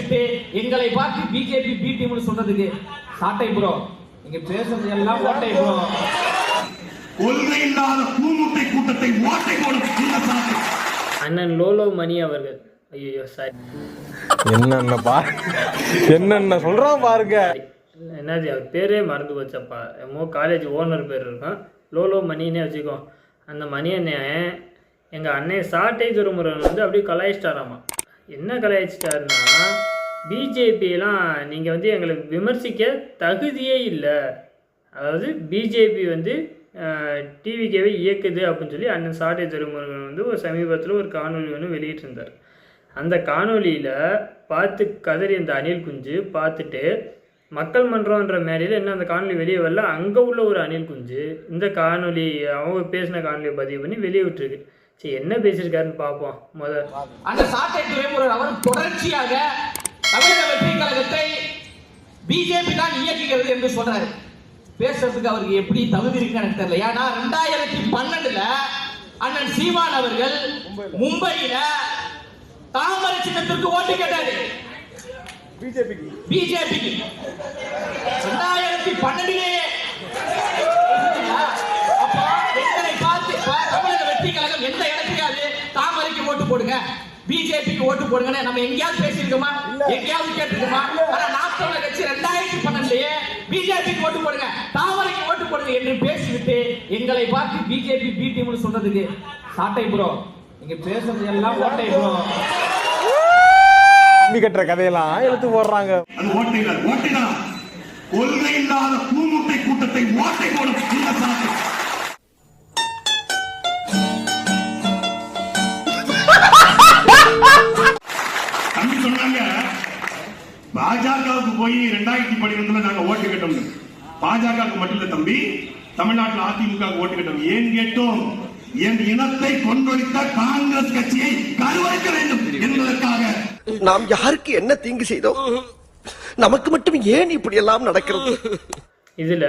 பேசிவிட்டு எங்களை பார்த்து பிஜேபி பி டீம்னு சொல்றதுக்கு சாட்டை ப்ரோ நீங்க பேசுறது எல்லாம் ஓட்டை ப்ரோ கொள்கை இல்லாத கூமுட்டை கூட்டத்தை ஓட்டை அண்ணன் லோலோ மணி அவர்கள். ஐயோ சாரி என்னென்ன பா என்னென்ன சொல்றான் பாருங்க. என்னது அவர் பேரே மறந்து போச்சப்பா. என்னமோ காலேஜ் ஓனர் பேர் இருக்கும். லோலோ மணின்னே வச்சுக்கோ. அந்த மணி அண்ணன் எங்கள் அண்ணன் சாட்டை துறைமுருகன் வந்து அப்படியே கலாய்ச்சிட்டாராமா. என்ன கலாய்ச்சிட்டாருன்னா பிஜேபியெல்லாம் நீங்கள் வந்து எங்களை விமர்சிக்க தகுதியே இல்லை. அதாவது பிஜேபி வந்து டிவிக்கேவை இயக்குது அப்படின்னு சொல்லி அண்ணன் சாட்டை திருமுருகன் வந்து ஒரு சமீபத்தில் ஒரு காணொலி ஒன்று வெளியிட்டிருந்தார். அந்த காணொளியில் பார்த்து கதறி அந்த அணில் குஞ்சு பார்த்துட்டு மக்கள் மன்றம்ன்ற மேடையில் இன்னும் அந்த காணொலி வெளியே வரல. அங்கே உள்ள ஒரு அணில் குஞ்சு. இந்த காணொலி அவங்க பேசின காணொலியை பதிவு பண்ணி வெளியே விட்டுருக்கு. சரி என்ன பேசியிருக்காருன்னு பார்ப்போம். முத அந்த சாட்டை துறைமுருகன் அவர் தொடர்ச்சியாக தமிழக வெற்றி கழகத்தை பிஜேபி தான் இயக்குகிறது என்று சொல்றாரு. பேசுறதுக்கு அவருக்கு எப்படி தகுதி இருக்குன்னு எனக்கு தெரியல. ஏன்னா ரெண்டாயிரத்தி பன்னெண்டுல அண்ணன் சீமான் அவர்கள் மும்பையில தாமரை சின்னத்திற்கு ஓட்டு கேட்டாரு. பிஜேபிக்கு ரெண்டாயிரத்தி பன்னெண்டிலேயே எந்த இடத்துக்காவது தாமரைக்கு ஓட்டு போடுங்க? பிஜேபிக்கு ஓட்டு போடுங்கன்னு நம்ம எங்கேயாவது பேசியிருக்கோமா? எங்கேயாவது கேட்டிருக்கோமா? ஆனா தமிழர் கட்சி ரெண்டாயிரத்தி பன்னெண்டுலயே பிஜேபிக்கு ஓட்டு போடுங்க. தாமரைக்கு ஓட்டு போடுங்க என்று பேசிவிட்டு எங்களை பார்த்து பிஜேபி பி டீம்னு சொல்றதுக்கு சாட்டை ப்ரோ நீங்க பேசுறது எல்லாம் ஓட்டை ப்ரோ கம்பி கட்டுற கதையெல்லாம் எடுத்து போடுறாங்க. அது ஓட்டைகள் ஓட்டைதான் கொள்கை இல்லாத கூமுட்டை கூட்டத்தை ஓட்டை போடும். பாஜகவுக்கு போய் ரெண்டாயிரத்தி பன்னிரெண்டுல நாங்க ஓட்டு கேட்டோம். பாஜகவுக்கு மட்டும் இல்ல தம்பி தமிழ்நாட்டில் அதிமுக ஓட்டு கேட்டோம். ஏன் கேட்டோம்? என் இனத்தை கொன்றொழித்த காங்கிரஸ் கட்சியை கருவறுக்க வேண்டும் என்பதற்காக. நாம் யாருக்கு என்ன தீங்கு செய்தோம்? நமக்கு மட்டும் ஏன் இப்படி எல்லாம் நடக்கிறது? இதில்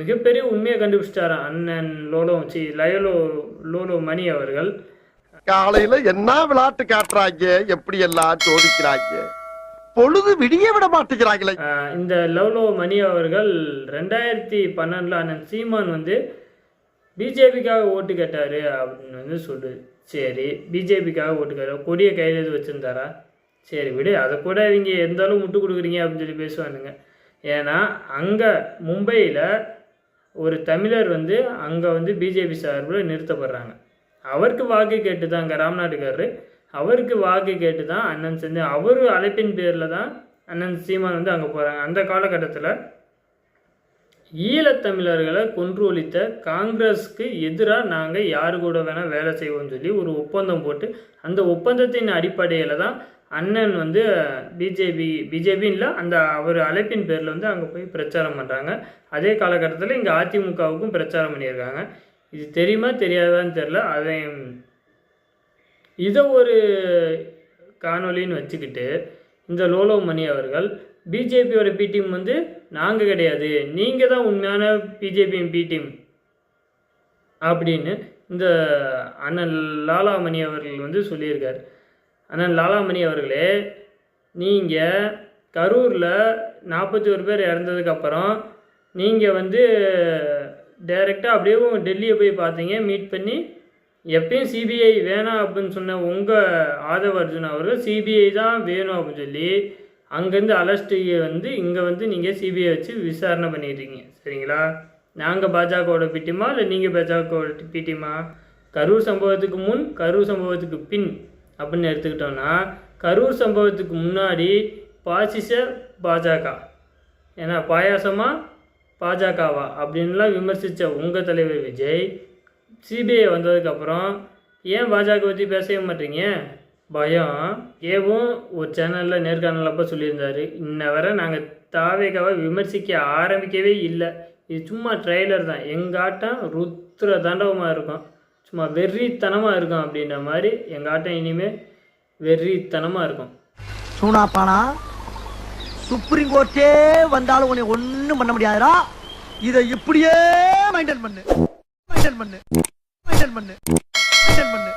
மிகப்பெரிய உண்மையை கண்டுபிடிச்சிட்டாரு அண்ணன் லோலோ சி லயலோ லோலோ மணி அவர்கள். காலையில என்ன விளையாட்டு காட்டுறாங்க? எப்படி எல்லாம் சோதிக்கிறாங்க? பொழுது விடிய விட மாட்டேங்கிறாங்களே. இந்த இந்த லவ்லோ மணி அவர்கள் ரெண்டாயிரத்தி பன்னெண்டில் அண்ணன் சீமான் வந்து பிஜேபிக்காக ஓட்டு கேட்டார் அப்படின்னு வந்து சொல்லு. சரி பிஜேபிக்காக ஓட்டு கேட்டார். கொடியை கையில் எது வச்சுருந்தாரா? சரி விடு அதை கூட இவங்க எந்த அளவு முட்டு கொடுக்குறீங்க அப்படின்னு சொல்லி பேசுவானுங்க. ஏன்னா அங்கே மும்பையில் ஒரு தமிழர் வந்து அங்கே வந்து பிஜேபி சார்பில் நிறுத்தப்படுறாங்க. அவருக்கு வாக்கு கேட்டு தான் அங்கே ராம்நாட்டுக்காரரு. அவருக்கு வாக்கு கேட்டு தான் அண்ணன் செஞ்சு அவர் அழைப்பின் பேரில் தான் அண்ணன் சீமான் வந்து அங்கே போகிறாங்க அந்த காலகட்டத்தில் ஈழத்தமிழர்களை கொன்று ஒழித்த காங்கிரஸ்க்கு எதிராக நாங்கள் யாரு கூட வேணால் வேலை செய்வோம்னு சொல்லி ஒரு ஒப்பந்தம் போட்டு அந்த ஒப்பந்தத்தின் அடிப்படையில் தான் அண்ணன் வந்து பிஜேபி பிஜேபின்ல அந்த அவர் அழைப்பின் பேரில் வந்து அங்கே போய் பிரச்சாரம் பண்ணுறாங்க அதே காலகட்டத்தில் இங்கே அதிமுகவுக்கும் பிரச்சாரம் பண்ணியிருக்காங்க. இது தெரியுமா தெரியாதான்னு தெரில அதை இதை ஒரு காணொளின்னு வச்சுக்கிட்டு இந்த லோலோ மணி அவர்கள் பிஜேபியோட பி டீம் வந்து நாங்கள் கிடையாது. நீங்கள் தான் உண்மையான பிஜேபி பி டீம் அப்படின்னு இந்த அண்ணன் லாலாமணி அவர்கள் வந்து சொல்லியிருக்கார். அண்ணன் லாலாமணி அவர்களே நீங்கள் கரூரில் நாற்பத்தி ஒரு பேர் இறந்ததுக்கப்புறம் நீங்கள் வந்து டைரெக்டாக அப்படியே டெல்லியை போய் பார்த்தீங்க மீட் பண்ணி எப்பயும் சிபிஐ வேணாம் அப்படின்னு சொன்ன உங்கள் ஆதவ அர்ஜுன் அவர்கள் சிபிஐ தான் வேணும் அப்படின்னு சொல்லி அங்கேருந்து அலஸ்ட்டு வந்து இங்கே வந்து நீங்கள் சிபிஐ வச்சு விசாரணை பண்ணிடுறீங்க சரிங்களா? நாங்கள் பாஜகவோட பிடிமா இல்லை நீங்கள் பாஜகவோட பிடிமா? கரூர் சம்பவத்துக்கு முன் கரூர் சம்பவத்துக்கு பின் அப்படின்னு எடுத்துக்கிட்டோன்னா கரூர் சம்பவத்துக்கு முன்னாடி பாசிச பாஜக. ஏன்னா பாயாசமாக பாஜகவா அப்படின்லாம் விமர்சித்த உங்கள் தலைவர் விஜய் சிபிஐ வந்ததுக்கப்புறம் ஏன் பாஜக பற்றி பேசவே மாட்டீங்க? பயம். ஏவும் ஒரு சேனலில் நேர்காணலப்போ சொல்லியிருந்தாரு. இன்ன வரை நாங்கள் தாவேகாவை விமர்சிக்க ஆரம்பிக்கவே இல்லை. இது சும்மா ட்ரெய்லர் தான். எங்கள் ஆட்டம் ருத்ர தாண்டவமாக இருக்கும். சும்மா வெறித்தனமாக இருக்கும் அப்படின்ற மாதிரி எங்கள் ஆட்டம் இனிமேல் வெறித்தனமாக இருக்கும். சூனாப்பானா? சுப்ரீம் கோர்ட்டே வந்தாலும் உன்னை ஒன்றும் பண்ண முடியாதுடா. இதை இப்படியே மெயின்டைன் பண்ணு. பண்ணு மெயின்டைன் பண்ணு மெயின்டைன் பண்ணு